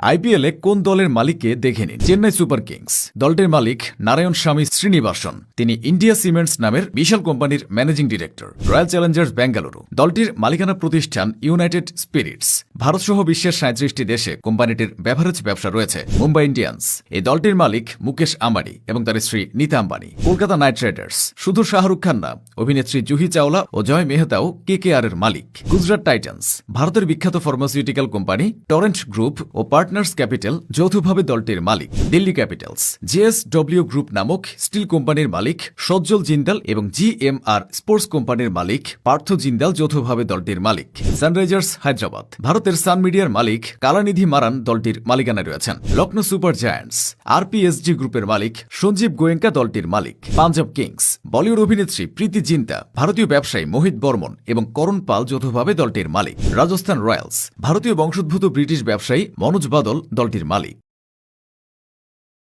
আইপিএলে কোন দলের মালিককে দেখে নিন? Chennai Super Kings. দলটির মালিক নারায়ণ স্বামী শ্রীনিবাসন। তিনি ইন্ডিয়া সিমেন্টস নামের বিশাল কোম্পানির managing director. Royal Challengers Bengaluru দলটির মালিকানা প্রতিষ্ঠান ইউনাইটেড স্পিরিটস। ভারতসহ বিশ্বের সাঁত্রিশটি দেশে কোম্পানিটির বেভারেজ ব্যবসা রয়েছে। মুম্বাই ইন্ডিয়ান্স। এই দলটির মালিক মুকেশ আম্বানি এবং তার স্ত্রী Nita Ambani. Kolkata Knight Riders. শুধু শাহরুখ খান না, অভিনেত্রী জুহি চাওলা ও জয় মেহতাও কে কে আর এর মালিক। গুজরাট টাইটান্স। ভারতের বিখ্যাত ফার্মাসিউটিক্যাল কোম্পানি টরেন্ট গ্রুপ ও পার্টনার্স ক্যাপিটাল যৌথভাবে দলটির মালিক, দিল্লি ক্যাপিটালস। জেএসডব্লিউ গ্রুপ নামক স্টিল কোম্পানির মালিক, সজ্জল জিন্দাল এবং জিএমআর স্পোর্টস কোম্পানির মালিক, পার্থ জিন্দাল যৌথভাবে দলটির মালিক, সানরাইজার্স হায়দ্রাবাদ। ভারতের সান মিডিয়ার মালিক, কালানিধি মারান দলটির মালিকানায় রয়েছেন। Lucknow super giants. আরপিএসজি গ্রুপের মালিক, সঞ্জীব গোয়েঙ্কা দলটির মালিক, পাঞ্জাব কিংস। বলিউড অভিনেত্রী প্রীতি জিন্তা ভারতীয় ব্যবসায়ী মোহিত বর্মন এবং করণ পাল যৌথভাবে দলটির মালিক। রাজস্থান রয়্যালস, ভারতীয় বংশোদ্ভূত ব্রিটিশ ব্যবসায়ী মনোজ বাদল দলটির মালিক।